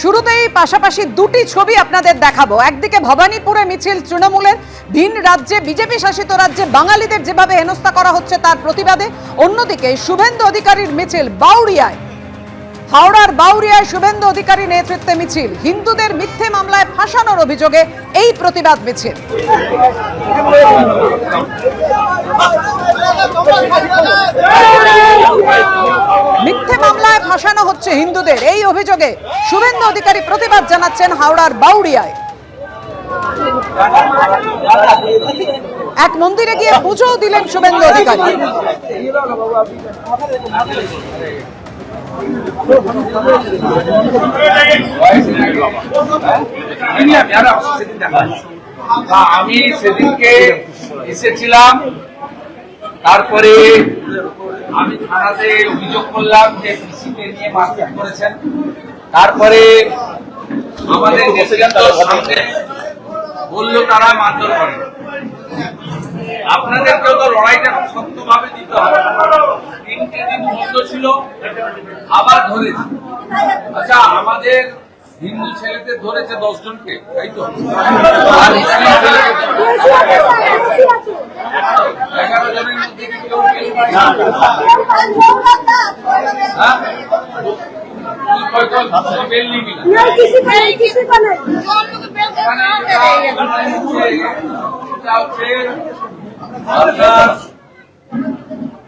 শুরুতেই পাশাপাশি দুটি ছবি আপনাদের দেখাবো। একদিকে ভবানীপুরে মিছিল তৃণমূলের, ভিন রাজ্যে বিজেপি শাসিত রাজ্যে বাঙালিদের যেভাবে হেনস্থা করা হচ্ছে তার প্রতিবাদে। অন্যদিকে শুভেন্দু অধিকারীর মিছিল বাউরিয়ায়। হাওড়ার বাউরিয়ায় শুভেন্দু অধিকারী নেতৃত্বে মিছিল। হিন্দুদের মিথ্যে মামলায় ফাঁসানোর অভিযোগে এই প্রতিবাদ মিছিল। হচ্ছে হিন্দুদের এই অভিযোগে শুভেন্দু অধিকারী প্রতিবাদ জানাচ্ছেন হাওড়ার বাউরিয়ায় এক মন্দিরে গিয়ে পুজো দিলেন শুভেন্দু অধিকারী। আমি সেদিনকে এসেছিলাম, তারপরে আমি থানাতে অভিযোগ করলাম যে পিসিকে নিয়ে মারপিট করেছেন। তারপরে আমাদের বলল তারা মারধর করে। আপনাদেরকেও তো লড়াইটা খুব শক্তভাবে দিতে হবে। তিনটে দিন বন্ধ ছিল আবার ধরেছে। আচ্ছা আমাদের হিন্দু ছেলেদের ধরেছে দশজনকে তাই তো আর মুসলিম ছেলেকে এগারো জনের মধ্যে কি কেউ বেল পায় না? হ্যাঁ? তুই হয়তো বেল নিবি না এখানে যেটা এটা হচ্ছে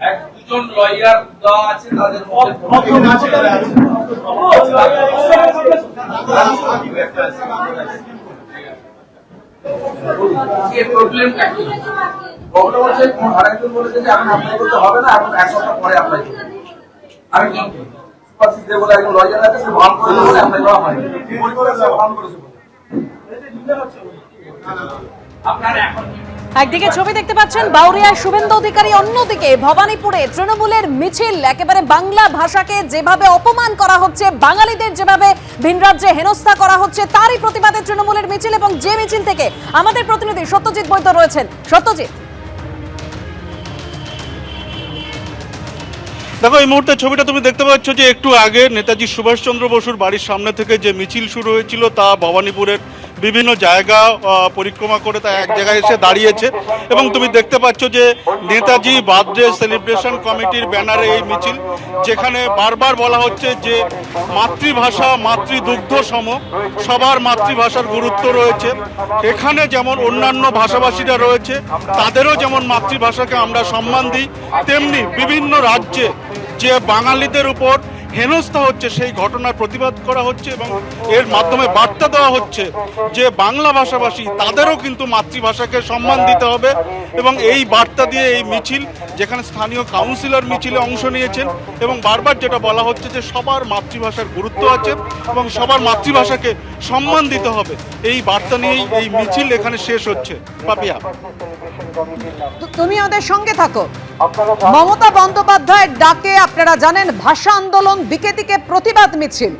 এক দুজন লয়ার দেওয়া আছে তাদের মধ্যে কি প্রবলেমটা কি প্রবলেম হচ্ছে আরেকজন বলেছে যে এখন অ্যাপ্লাই করতে হবে না এখন এক সপ্তাহ পরে অ্যাপ্লাই করতে হবে। কি দেব একজন লয়ার আছে সে ভান করে অ্যাপ্লাই করা হয়নি। ভান করেছে। একদিকে ছবি দেখতে পাচ্ছেন বাউরিয়ায় শুভেন্দু অধিকারী অন্যদিকে ভবানীপুরে তৃণমূলের মিছিল। একেবারে বাংলা ভাষাকে যেভাবে অপমান করা হচ্ছে বাঙালিদের যেভাবে ভিন রাজ্যে হেনস্থা করা হচ্ছে তারই প্রতিবাদে তৃণমূলের মিছিল এবং যে মিছিল থেকে আমাদের প্রতিনিধি সত্যজিৎ বৈদ্য রয়েছেন। সত্যজিৎ। দেখো এই মুহূর্তে ছবিটা তুমি দেখতে পাচ্ছ যে একটু আগে নেতাজি সুভাষচন্দ্র বসুর বাড়ির সামনে থেকে যে মিছিল শুরু হয়েছিল তা ভবানীপুরের বিভিন্ন জায়গা পরিক্রমা করে তা এক জায়গায় এসে দাঁড়িয়েছে। এবং তুমি দেখতে পাচ্ছ যে নেতাজি বার্থডে সেলিব্রেশন কমিটির ব্যানারে এই মিছিল, যেখানে বারবার বলা হচ্ছে যে মাতৃভাষা, মাতৃদুগ্ধ সম, সবার মাতৃভাষার গুরুত্ব রয়েছে। এখানে যেমন অন্যান্য ভাষাভাষীরা রয়েছে, তাদেরও যেমন মাতৃভাষাকে আমরা সম্মান দিই, তেমনি বিভিন্ন রাজ্যে যে বাঙালিদের উপর হেনস্থা হচ্ছে, সেই ঘটনার প্রতিবাদ করা হচ্ছে এবং এর মাধ্যমে বার্তা দেওয়া হচ্ছে যে বাংলা ভাষাভাষী তাদেরও কিন্তু মাতৃভাষাকে সম্মান দিতে হবে এবং এই বার্তা দিয়ে এই মিছিল, যেখানে স্থানীয় কাউন্সিলর মিছিলে অংশ নিয়েছেন এবং বারবার যেটা বলা হচ্ছে যে সবার মাতৃভাষার গুরুত্ব আছে এবং সবার মাতৃভাষাকে সম্মান দিতে হবে। এই বার্তা নিয়েই এই মিছিল এখানে শেষ হচ্ছে। পাপিয়া। তুমি ওদের সঙ্গে থাকো। মমতা বন্দ্যোপাধ্যায়ের ডাকে আপনারা জানেন, ভাষা আন্দোলন দিকে দিকে প্রতিবাদ মিছিল।